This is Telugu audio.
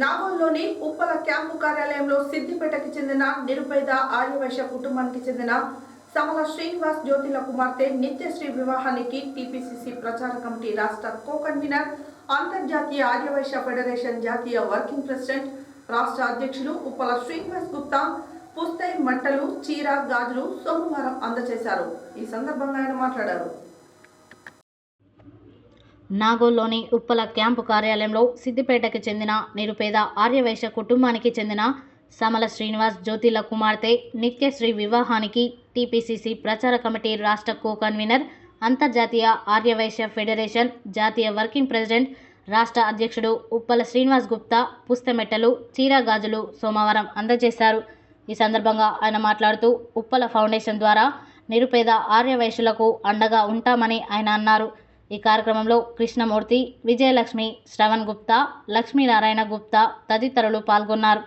నాగోల్లోని ఉప్పల క్యాంపు కార్యాలయంలో సిద్దిపేటకి చెందిన నిరుపేద ఆర్యవైశ్య కుటుంబానికి చెందిన సమల శ్రీనివాస్ జ్యోతిల కుమార్తె నిత్యశ్రీ వివాహానికి టీపీసీసీ ప్రచార కమిటీ రాష్ట్ర కో కన్వీనర్ అంతర్జాతీయ ఆర్యవైశ్య ఫెడరేషన్ జాతీయ వర్కింగ్ ప్రెసిడెంట్ రాష్ట్ర అధ్యక్షులు ఉప్పల శ్రీనివాస్ గుప్తా పుస్తై మంటలు చీర గాజులు సోమవారం అందజేశారు. ఈ సందర్భంగా ఆయన మాట్లాడారు. నాగోల్లోని ఉప్పల క్యాంపు కార్యాలయంలో సిద్దిపేటకి చెందిన నిరుపేద ఆర్యవైశ్య కుటుంబానికి చెందిన సమల శ్రీనివాస్ జ్యోతిల కుమార్తె నిత్యశ్రీ వివాహానికి టీపీసీసీ ప్రచార కమిటీ రాష్ట్ర కో కన్వీనర్ అంతర్జాతీయ ఆర్యవైశ్య ఫెడరేషన్ జాతీయ వర్కింగ్ ప్రెసిడెంట్ రాష్ట్ర అధ్యక్షుడు ఉప్పల శ్రీనివాస్ గుప్తా పుస్తమెట్టలు చీరాగాజులు సోమవారం అందజేశారు. ఈ సందర్భంగా ఆయన మాట్లాడుతూ ఉప్పల ఫౌండేషన్ ద్వారా నిరుపేద ఆర్యవైశ్యులకు అండగా ఉంటామని ఆయన అన్నారు. ఈ కార్యక్రమంలో కృష్ణమూర్తి విజయలక్ష్మి శ్రవణ్ గుప్తా లక్ష్మీనారాయణ గుప్తా తదితరులు పాల్గొన్నారు.